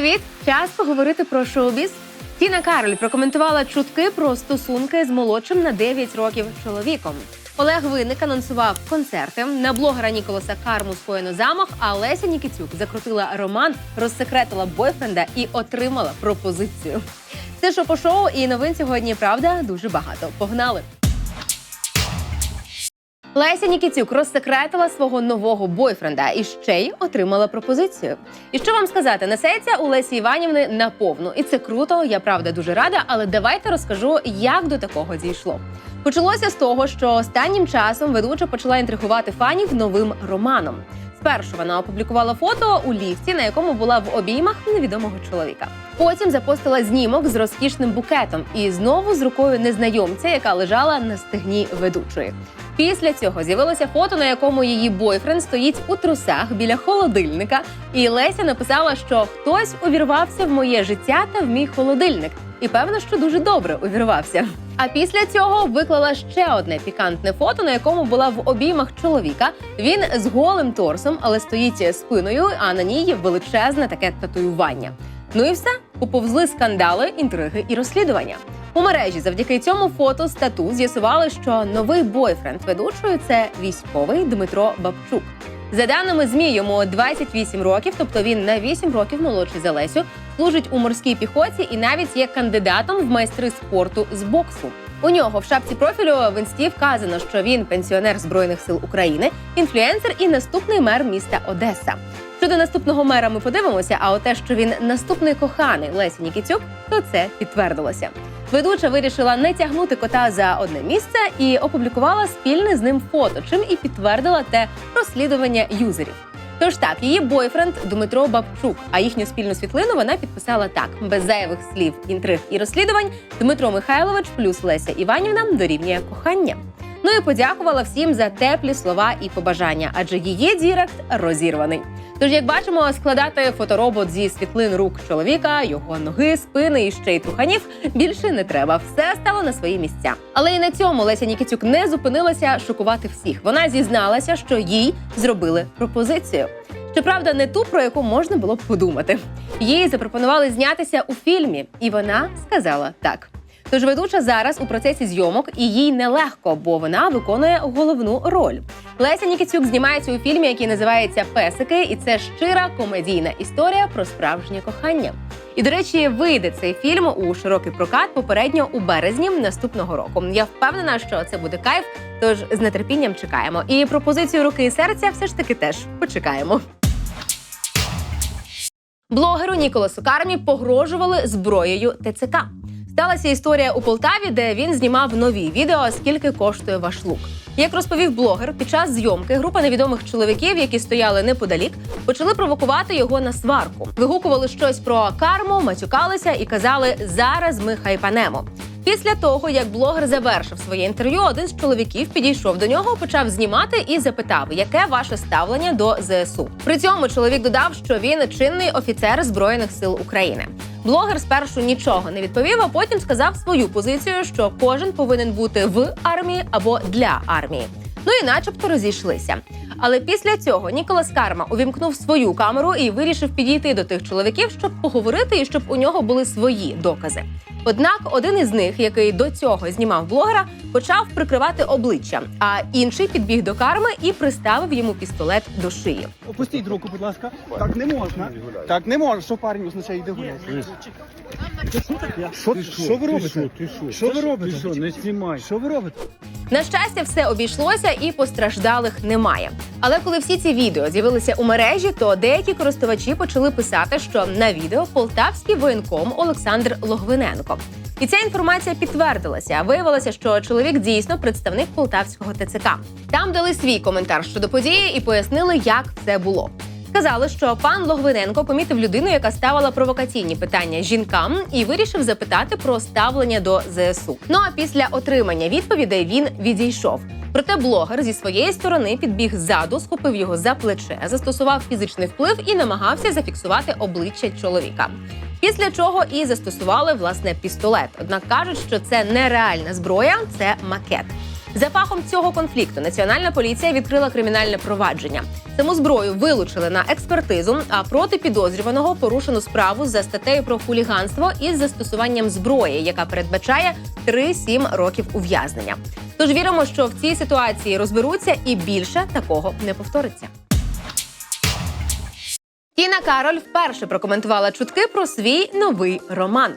Привіт! Час поговорити про шоу-біз. Тіна Кароль прокоментувала чутки про стосунки з молодшим на 9 років чоловіком. Олег Винник анонсував концерти. На блогера Ніколаса Карму скоєно замах, а Леся Нікітюк закрутила роман, розсекретила бойфренда і отримала пропозицію. Це що по шоу і новин сьогодні правда дуже багато. Погнали! Леся Нікітюк розсекретила свого нового бойфренда і ще й отримала пропозицію. І що вам сказати, несеться у Лесі Іванівни наповну. І це круто, я правда дуже рада. Але давайте розкажу, як до такого дійшло. Почалося з того, що останнім часом ведуча почала інтригувати фанів новим романом. Спершу вона опублікувала фото у ліфті, на якому була в обіймах невідомого чоловіка. Потім запостила знімок з розкішним букетом і знову з рукою незнайомця, яка лежала на стегні ведучої. Після цього з'явилося фото, на якому її бойфренд стоїть у трусах біля холодильника, і Леся написала, що хтось увірвався в моє життя та в мій холодильник. І певно, що дуже добре увірвався. А після цього виклала ще одне пікантне фото, на якому була в обіймах чоловіка. Він з голим торсом, але стоїть спиною, а на ній є величезне таке татуювання. Ну і все поповзли скандали, інтриги і розслідування. У мережі завдяки цьому фото стату з'ясували, що новий бойфренд ведучої це військовий Дмитро Бабчук. За даними ЗМІ, йому 28 років, тобто він на 8 років молодший за Лесю, служить у морській піхоті і навіть є кандидатом в майстри спорту з боксу. У нього в шапці профілю в інсті вказано, що він пенсіонер збройних сил України, інфлюенсер і наступний мер міста Одеса. Щодо наступного мера ми подивимося. А от те, що він наступний коханий Лесі Нікітюк, то це підтвердилося. Ведуча вирішила не тягнути кота за одне місце і опублікувала спільне з ним фото, чим і підтвердила те розслідування юзерів. Тож так, її бойфренд Дмитро Бабчук, а їхню спільну світлину вона підписала так: без зайвих слів, інтриг і розслідувань. Дмитро Михайлович плюс Леся Іванівна дорівнює кохання. Ну і подякувала всім за теплі слова і побажання, адже її дірект розірваний. Тож, як бачимо, складати фоторобот зі світлин рук чоловіка, його ноги, спини і ще й труханів більше не треба. Все стало на свої місця. Але і на цьому Леся Нікітюк не зупинилася шокувати всіх. Вона зізналася, що їй зробили пропозицію. Щоправда, не ту, про яку можна було б подумати. Їй запропонували знятися у фільмі, і вона сказала так. Тож ведуча зараз у процесі зйомок, і їй нелегко, бо вона виконує головну роль. Леся Нікітюк знімається у фільмі, який називається Песики, і це щира комедійна історія про справжнє кохання. І, до речі, вийде цей фільм у широкий прокат попередньо у березні наступного року. Я впевнена, що це буде кайф, тож з нетерпінням чекаємо. І пропозицію руки і серця все ж таки теж почекаємо. Блогеру Ніколасу Кармі погрожували зброєю ТЦК. Сталася історія у Полтаві, де він знімав нові відео, скільки коштує ваш лук. Як розповів блогер, під час зйомки група невідомих чоловіків, які стояли неподалік, почали провокувати його на сварку. Вигукували щось про карму, матюкалися і казали Зараз ми хайпанемо. Після того, як блогер завершив своє інтерв'ю, один з чоловіків підійшов до нього, почав знімати і запитав, яке ваше ставлення до ЗСУ. При цьому чоловік додав, що він чинний офіцер збройних сил України. Блогер спершу нічого не відповів, а потім сказав свою позицію, що кожен повинен бути в армії або для армії. Ну і начебто розійшлися. Але після цього Ніколас Карма увімкнув свою камеру і вирішив підійти до тих чоловіків, щоб поговорити і щоб у нього були свої докази. Однак один із них, який до цього знімав блогера, почав прикривати обличчя, а інший підбіг до карми і приставив йому пістолет до шиї. Опустіть руку, будь ласка. Так не можна. Так не можна. Що парень означає йде гуляти? Що, що ви робите? Що? Що ви робите? Що, не знімай. Що ви робите? На щастя, все обійшлося і постраждалих немає. Але коли всі ці відео з'явилися у мережі, то деякі користувачі почали писати, що на відео полтавський воєнком Олександр Логвиненко. І ця інформація підтвердилася. Виявилося, що чоловік дійсно представник полтавського ТЦК. Там дали свій коментар щодо події і пояснили, як це було. Сказали, що пан Логвиненко помітив людину, яка ставила провокаційні питання жінкам, і вирішив запитати про ставлення до ЗСУ. Ну а після отримання відповідей він відійшов. Проте блогер зі своєї сторони підбіг ззаду, схопив його за плече, застосував фізичний вплив і намагався зафіксувати обличчя чоловіка. Після чого і застосували власне пістолет. Однак кажуть, що це не реальна зброя, це макет. За фахом цього конфлікту національна поліція відкрила кримінальне провадження. Саму зброю вилучили на експертизу, а проти підозрюваного порушено справу за статтею про хуліганство із застосуванням зброї, яка передбачає 3-7 років ув'язнення. Тож віримо, що в цій ситуації розберуться і більше такого не повториться. Тіна Кароль вперше прокоментувала чутки про свій новий роман.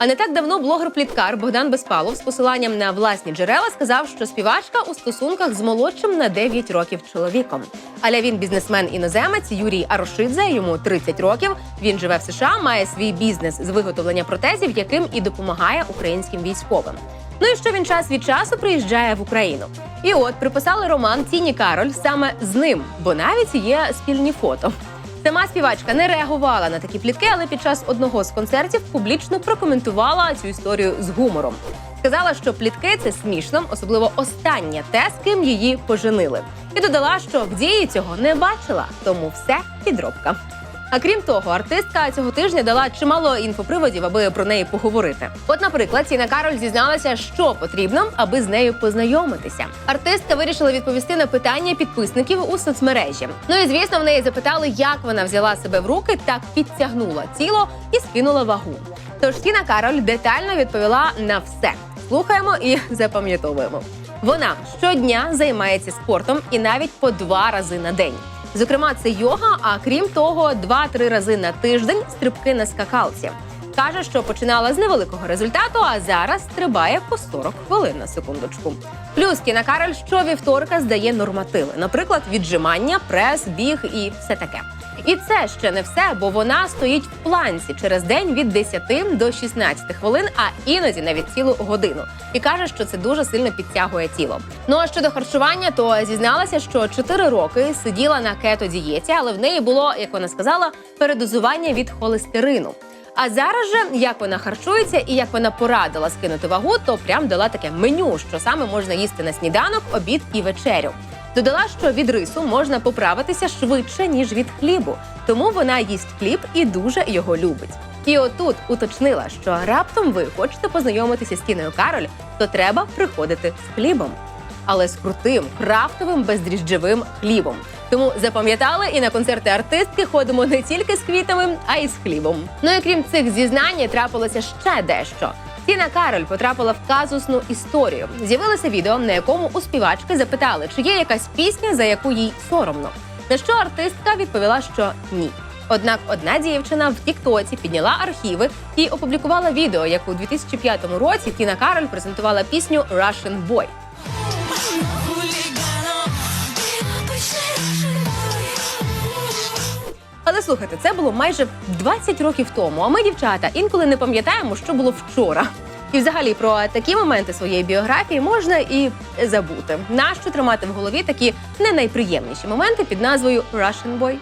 А не так давно блогер-пліткар Богдан Безпалов з посиланням на власні джерела сказав, що співачка у стосунках з молодшим на 9 років чоловіком. Але він бізнесмен-іноземець Юрій Арошидзе, йому 30 років. Він живе в США, має свій бізнес з виготовлення протезів, яким і допомагає українським військовим. Ну і що він час від часу приїжджає в Україну. І от приписали роман Тіні Кароль саме з ним, бо навіть є спільні фото. Сама співачка не реагувала на такі плітки, але під час одного з концертів публічно прокоментувала цю історію з гумором. Сказала, що плітки це смішно, особливо останнє те, з ким її поженили. І додала, що в дії цього не бачила, тому все підробка. А крім того, артистка цього тижня дала чимало інфоприводів, аби про неї поговорити. От, наприклад, Тіна Кароль зізналася, що потрібно, аби з нею познайомитися. Артистка вирішила відповісти на питання підписників у соцмережі. Ну і звісно, в неї запитали, як вона взяла себе в руки, так підтягнула тіло і скинула вагу. Тож Тіна Кароль детально відповіла на все. Слухаємо і запам'ятовуємо. Вона щодня займається спортом і навіть по два рази на день. Зокрема, це йога, а крім того, два-три рази на тиждень стрибки на скакалці. Каже, що починала з невеликого результату, а зараз стрибає по 40 хвилин на секундочку. Плюс Кіна Кароль щовівторка здає нормативи, наприклад, віджимання, прес, біг і все таке. І це ще не все, бо вона стоїть в планці через день від 10 до 16 хвилин, а іноді навіть цілу годину. І каже, що це дуже сильно підтягує тіло. Ну а щодо харчування, то зізналася, що 4 роки сиділа на кето-дієті, але в неї було, як вона сказала, передозування від холестерину. А зараз же, як вона харчується і як вона порадила скинути вагу, то прям дала таке меню, що саме можна їсти на сніданок, обід і вечерю. Додала, що від рису можна поправитися швидше ніж від хлібу, тому вона їсть хліб і дуже його любить. І отут уточнила, що раптом ви хочете познайомитися з Тіною Кароль, то треба приходити з хлібом, але з крутим крафтовим бездріжджевим хлібом. Тому запам'ятали, і на концерти артистки ходимо не тільки з квітами, а й з хлібом. Ну і крім цих зізнань, трапилося ще дещо. Тіна Кароль потрапила в казусну історію. З'явилося відео, на якому у співачки запитали, чи є якась пісня, за яку їй соромно. На що артистка відповіла, що ні. Однак одна дівчина в Тіктоці підняла архіви і опублікувала відео, як у 2005 році Тіна Кароль презентувала пісню Russian Boy. Але слухайте, це було майже 20 років тому. А ми, дівчата, інколи не пам'ятаємо, що було вчора. І взагалі про такі моменти своєї біографії можна і забути. Нащо тримати в голові такі не найприємніші моменти під назвою Russian Boy?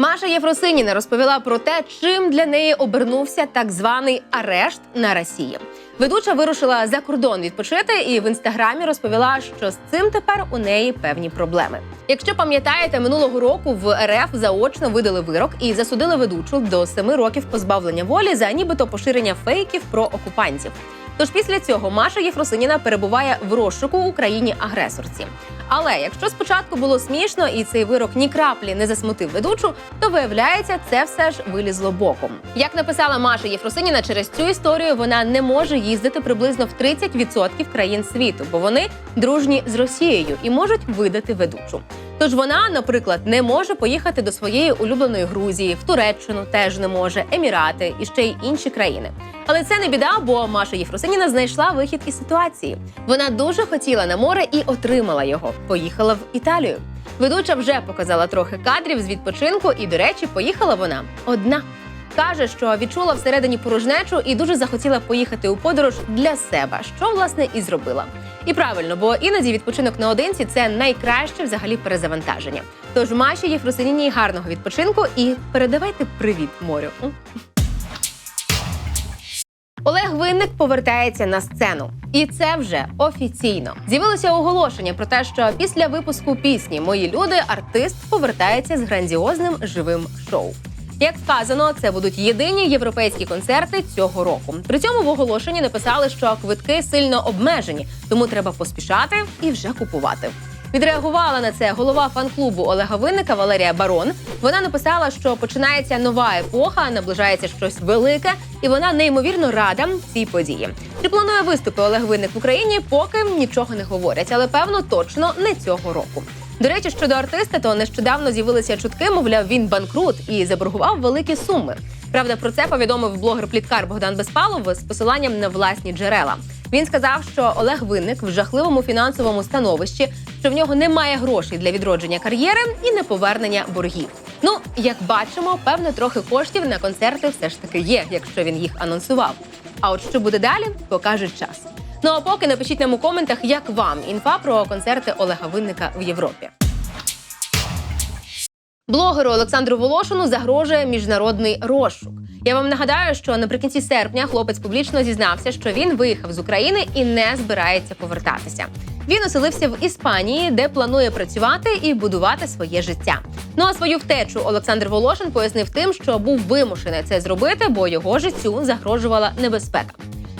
Маша Єфросиніна розповіла про те, чим для неї обернувся так званий арешт на Росії. Ведуча вирушила за кордон відпочити і в інстаграмі розповіла, що з цим тепер у неї певні проблеми. Якщо пам'ятаєте, минулого року в РФ заочно видали вирок і засудили ведучу до семи років позбавлення волі за нібито поширення фейків про окупантів. Тож після цього Маша Єфросиніна перебуває в розшуку у країні агресорці. Але якщо спочатку було смішно і цей вирок ні краплі не засмутив ведучу, то виявляється, це все ж вилізло боком. Як написала Маша Єфросиніна, через цю історію вона не може їздити приблизно в 30% країн світу, бо вони дружні з Росією і можуть видати ведучу. Тож вона, наприклад, не може поїхати до своєї улюбленої Грузії, в Туреччину теж не може, Емірати і ще й інші країни. Але це не біда, бо Маша Єфросиніна знайшла вихід із ситуації. Вона дуже хотіла на море і отримала його. Поїхала в Італію. Ведуча вже показала трохи кадрів з відпочинку, і, до речі, поїхала вона одна. Каже, що відчула всередині порожнечу і дуже захотіла поїхати у подорож для себе, що власне і зробила. І правильно, бо іноді відпочинок наодинці це найкраще взагалі перезавантаження. Тож Маші Єфросиніні гарного відпочинку і передавайте привіт морю. Олег Винник повертається на сцену, і це вже офіційно. З'явилося оголошення про те, що після випуску пісні Мої люди артист повертається з грандіозним живим шоу. Як сказано, це будуть єдині європейські концерти цього року. При цьому в оголошенні написали, що квитки сильно обмежені, тому треба поспішати і вже купувати. Відреагувала на це голова фан-клубу Олега Винника Валерія Барон. Вона написала, що починається нова епоха, наближається щось велике, і вона неймовірно рада цій події. Чи планує виступи Олег Винник в Україні? Поки нічого не говорять, але певно точно не цього року. До речі, щодо артиста, то нещодавно з'явилися чутки, мовляв, він банкрут і заборгував великі суми. Правда, про це повідомив блогер-пліткар Богдан Безпалов з посиланням на власні джерела. Він сказав, що Олег Винник в жахливому фінансовому становищі, що в нього немає грошей для відродження кар'єри і неповернення боргів. Ну, як бачимо, певно, трохи коштів на концерти все ж таки є, якщо він їх анонсував. А от що буде далі, покаже час. Ну а поки напишіть нам у коментах, як вам інфа про концерти Олега Винника в Європі. Блогеру Олександру Волошину загрожує міжнародний розшук. Я вам нагадаю, що наприкінці серпня хлопець публічно зізнався, що він виїхав з України і не збирається повертатися. Він оселився в Іспанії, де планує працювати і будувати своє життя. Ну а свою втечу Олександр Волошин пояснив тим, що був вимушений це зробити, бо його життю загрожувала небезпека.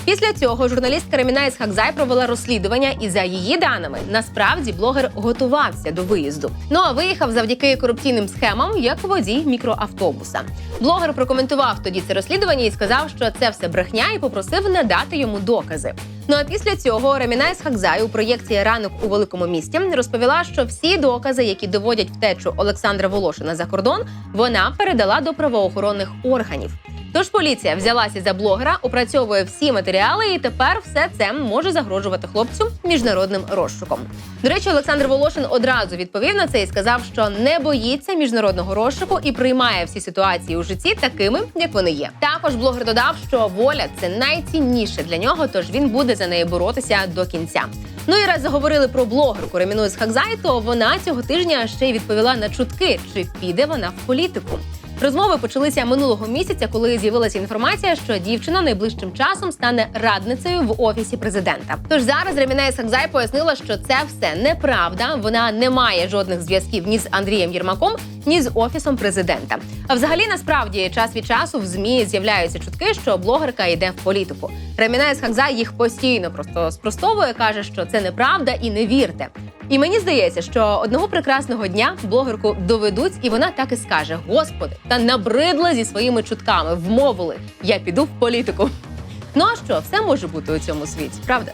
Після цього журналістка Ремінайс Хакзай провела розслідування, і за її даними насправді блогер готувався до виїзду. Ну а виїхав завдяки корупційним схемам, як водій мікроавтобуса. Блогер прокоментував тоді це розслідування і сказав, що це все брехня, і попросив надати йому докази. Ну а після цього Ремінайс Хакзай у проєкції Ранок у великому місті розповіла, що всі докази, які доводять втечу Олександра Волошина за кордон, вона передала до правоохоронних органів. Тож поліція взялася за блогера, опрацьовує всі матеріали, і тепер все це може загрожувати хлопцю міжнародним розшуком. До речі, Олександр Волошин одразу відповів на це і сказав, що не боїться міжнародного розшуку і приймає всі ситуації у житті такими, як вони є. Також блогер додав, що воля це найцінніше для нього, тож він буде за неї боротися до кінця. Ну і раз заговорили про блогерку Реміну з Хакзай, то вона цього тижня ще й відповіла на чутки, чи піде вона в політику. Розмови почалися минулого місяця, коли з'явилася інформація, що дівчина найближчим часом стане радницею в офісі президента. Тож зараз Ремінея Сакзай пояснила, що це все неправда. Вона не має жодних зв'язків ні з Андрієм Єрмаком, ні з офісом президента. А взагалі, насправді, час від часу в змі з'являються чутки, що блогерка йде в політику. Ремінея Сакзай їх постійно просто спростовує, каже, що це неправда і не вірте. І мені здається, що одного прекрасного дня блогерку доведуть, і вона так і скаже: Господи, та набридла зі своїми чутками, вмовили, я піду в політику. Ну а що, все може бути у цьому світі, правда?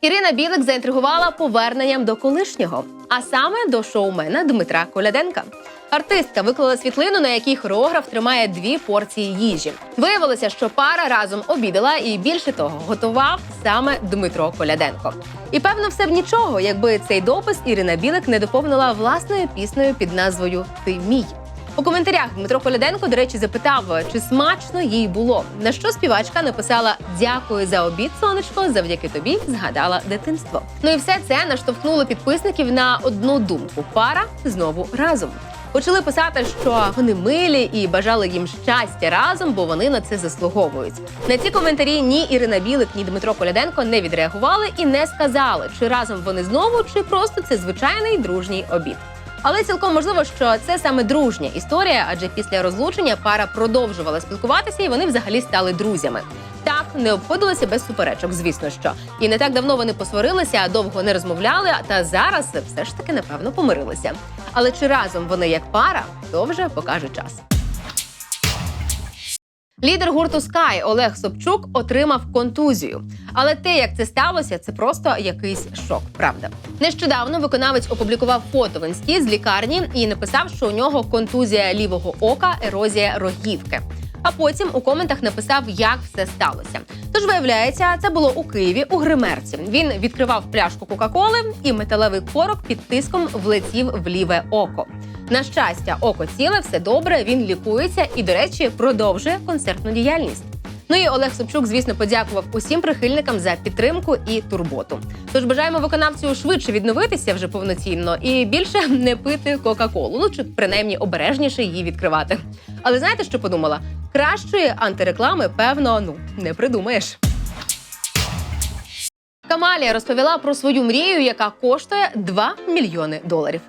Ірина Білик заінтригувала поверненням до колишнього, а саме до шоумена Дмитра Коляденка. Артистка виклала світлину, на якій хореограф тримає дві порції їжі. Виявилося, що пара разом обідала, і більше того, готував саме Дмитро Коляденко. І певно, все б нічого, якби цей допис Ірина Білик не доповнила власною піснею під назвою Ти мій. У коментарях Дмитро Коляденко, до речі, запитав, чи смачно їй було. На що співачка написала Дякую за обід, сонечко. Завдяки тобі згадала дитинство. Ну і все це наштовхнуло підписників на одну думку: пара знову разом. Почали писати, що вони милі і бажали їм щастя разом, бо вони на це заслуговують. На ці коментарі ні Ірина Білик, ні Дмитро Коляденко не відреагували і не сказали, чи разом вони знову, чи просто це звичайний дружній обід. Але цілком можливо, що це саме дружня історія, адже після розлучення пара продовжувала спілкуватися, і вони взагалі стали друзями. Так не обходилося без суперечок, звісно, що і не так давно вони посварилися, довго не розмовляли. Та зараз все ж таки напевно помирилися. Але чи разом вони як пара, то вже покаже час. Лідер гурту Sky Олег Собчук отримав контузію. Але те, як це сталося, це просто якийсь шок. Правда, нещодавно виконавець опублікував фото в інсті з лікарні і написав, що у нього контузія лівого ока, ерозія рогівки. А потім у коментах написав, як все сталося. Тож виявляється, це було у Києві у гримерці. Він відкривав пляшку Кока-Коли, і металевий корок під тиском влетів в ліве око. На щастя, око ціле, все добре. Він лікується і, до речі, продовжує концертну діяльність. Ну і Олег Собчук, звісно, подякував усім прихильникам за підтримку і турботу. Тож бажаємо виконавцю швидше відновитися вже повноцінно і більше не пити Кока-Колу, ну чи принаймні обережніше її відкривати. Але знаєте, що подумала? Кращої антиреклами, певно, ну не придумаєш. Камалія розповіла про свою мрію, яка коштує 2 мільйони доларів.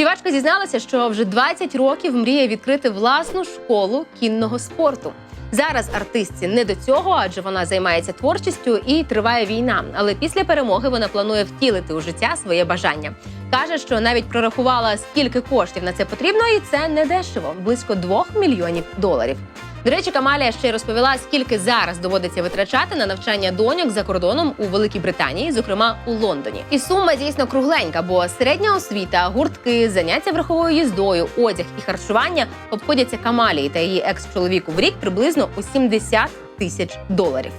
Співачка зізналася, що вже 20 років мріє відкрити власну школу кінного спорту. Зараз артистці не до цього, адже вона займається творчістю і триває війна. Але після перемоги вона планує втілити у життя своє бажання. Каже, що навіть прорахувала, скільки коштів на це потрібно, і це не дешево близько 2 мільйонів доларів. До речі, Камалія ще й розповіла, скільки зараз доводиться витрачати на навчання доньок за кордоном у Великій Британії, зокрема у Лондоні. І сума дійсно кругленька, бо середня освіта, гуртки, заняття верховою їздою, одяг і харчування обходяться Камалії та її екс-чоловіку в рік приблизно у 70 тисяч доларів.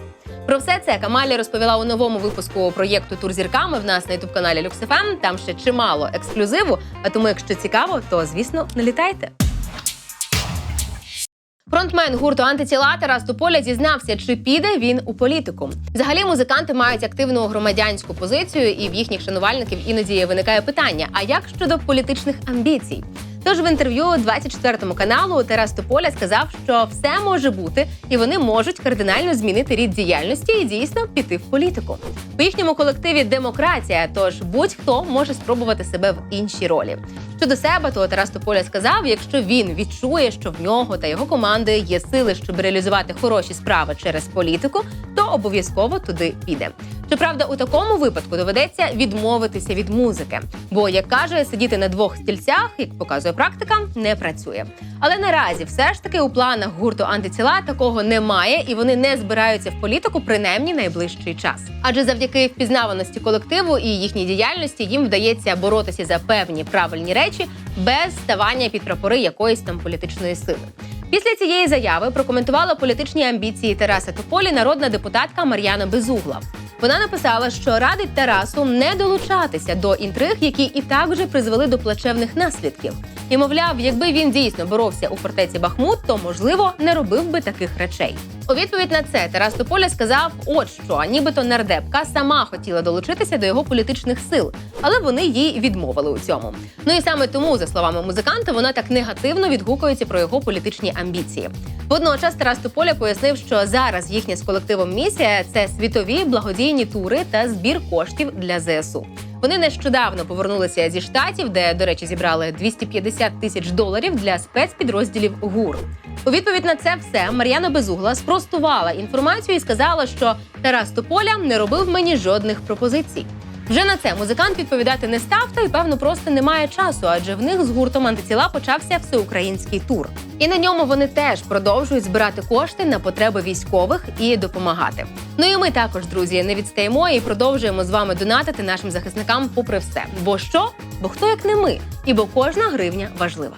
Про все це Камалія розповіла у новому випуску проєкту Тур зірками в нас на ютуб каналі LuxFM. Там ще чимало ексклюзиву. А тому, якщо цікаво, то звісно налітайте. Фронтмен гурту антитіла Тарас Тополя зізнався, чи піде він у політику. Взагалі, музиканти мають активну громадянську позицію, і в їхніх шанувальників іноді виникає питання: а як щодо політичних амбіцій? Тож в інтерв'ю 24 каналу Тарас Тополя сказав, що все може бути, і вони можуть кардинально змінити рід діяльності і дійсно піти в політику. У їхньому колективі демократія, тож будь-хто може спробувати себе в іншій ролі. Щодо себе, то Тарас Тополя сказав: якщо він відчує, що в нього та його команди є сили, щоб реалізувати хороші справи через політику, то обов'язково туди піде. Щоправда, у такому випадку доведеться відмовитися від музики, бо як каже, сидіти на двох стільцях, як показує практика, не працює. Але наразі все ж таки у планах гурту антитіла такого немає, і вони не збираються в політику принаймні найближчий час. Адже завдяки впізнаваності колективу і їхній діяльності їм вдається боротися за певні правильні речі без ставання під прапори якоїсь там політичної сили. Після цієї заяви прокоментувала політичні амбіції Тараса Тополі народна депутатка Мар'яна Безугла. Вона написала, що радить Тарасу не долучатися до інтриг, які і так вже призвели до плачевних наслідків. І мовляв, якби він дійсно боровся у фортеці Бахмут, то можливо не робив би таких речей. У відповідь на це Тарас Тополя сказав, от що нібито нардепка сама хотіла долучитися до його політичних сил, але вони їй відмовили у цьому. Ну і саме тому, за словами музиканта, вона так негативно відгукується про його політичні амбіції. Водночас Тарас Тополя пояснив, що зараз їхня з колективом місія це світові благодійні тури та збір коштів для ЗСУ. Вони нещодавно повернулися зі штатів, де, до речі, зібрали 250 тисяч доларів для спецпідрозділів ГУР. У відповідь на це все Мар'яна Безугла спростувала інформацію і сказала, що Тарас Тополя не робив мені жодних пропозицій. Вже на це музикант відповідати не став, та й певно просто немає часу, адже в них з гуртом антитіла почався всеукраїнський тур. І на ньому вони теж продовжують збирати кошти на потреби військових і допомагати. Ну і ми також, друзі, не відстаємо і продовжуємо з вами донатити нашим захисникам попри все. Бо що? Бо хто як не ми? І бо кожна гривня важлива.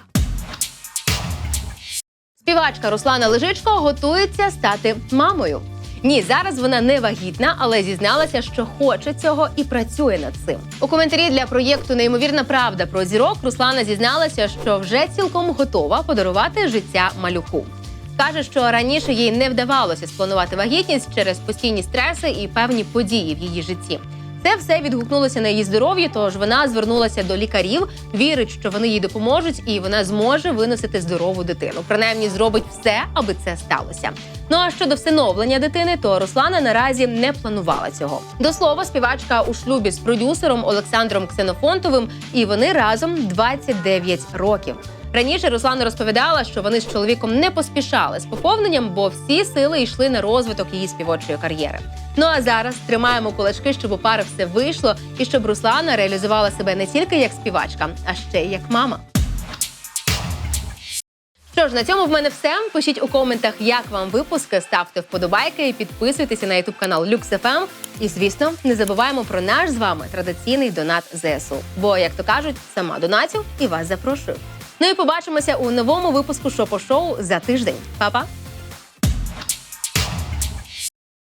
Співачка Руслана Лежичко готується стати мамою. Ні, зараз вона не вагітна, але зізналася, що хоче цього і працює над цим. У коментарі для проєкту Неймовірна правда про зірок Руслана зізналася, що вже цілком готова подарувати життя малюку. Каже, що раніше їй не вдавалося спланувати вагітність через постійні стреси і певні події в її житті. Це все відгукнулося на її здоров'я, тож вона звернулася до лікарів, вірить, що вони їй допоможуть, і вона зможе виносити здорову дитину. Принаймні зробить все, аби це сталося. Ну а щодо всиновлення дитини, то Руслана наразі не планувала цього. До слова, співачка у шлюбі з продюсером Олександром Ксенофонтовим, і вони разом 29 років. Раніше Руслана розповідала, що вони з чоловіком не поспішали з поповненням, бо всі сили йшли на розвиток її співочої кар'єри. Ну а зараз тримаємо кулачки, щоб у пари все вийшло, і щоб Руслана реалізувала себе не тільки як співачка, а ще й як мама. Що ж, на цьому в мене все. Пишіть у коментах, як вам випуск, ставте вподобайки і підписуйтеся на ютуб канал LuxFM. І звісно, не забуваємо про наш з вами традиційний донат ЗСУ. Бо, як то кажуть, сама донатів і вас запрошую. Ну і побачимося у новому випуску шопо шоу за тиждень. Па-па!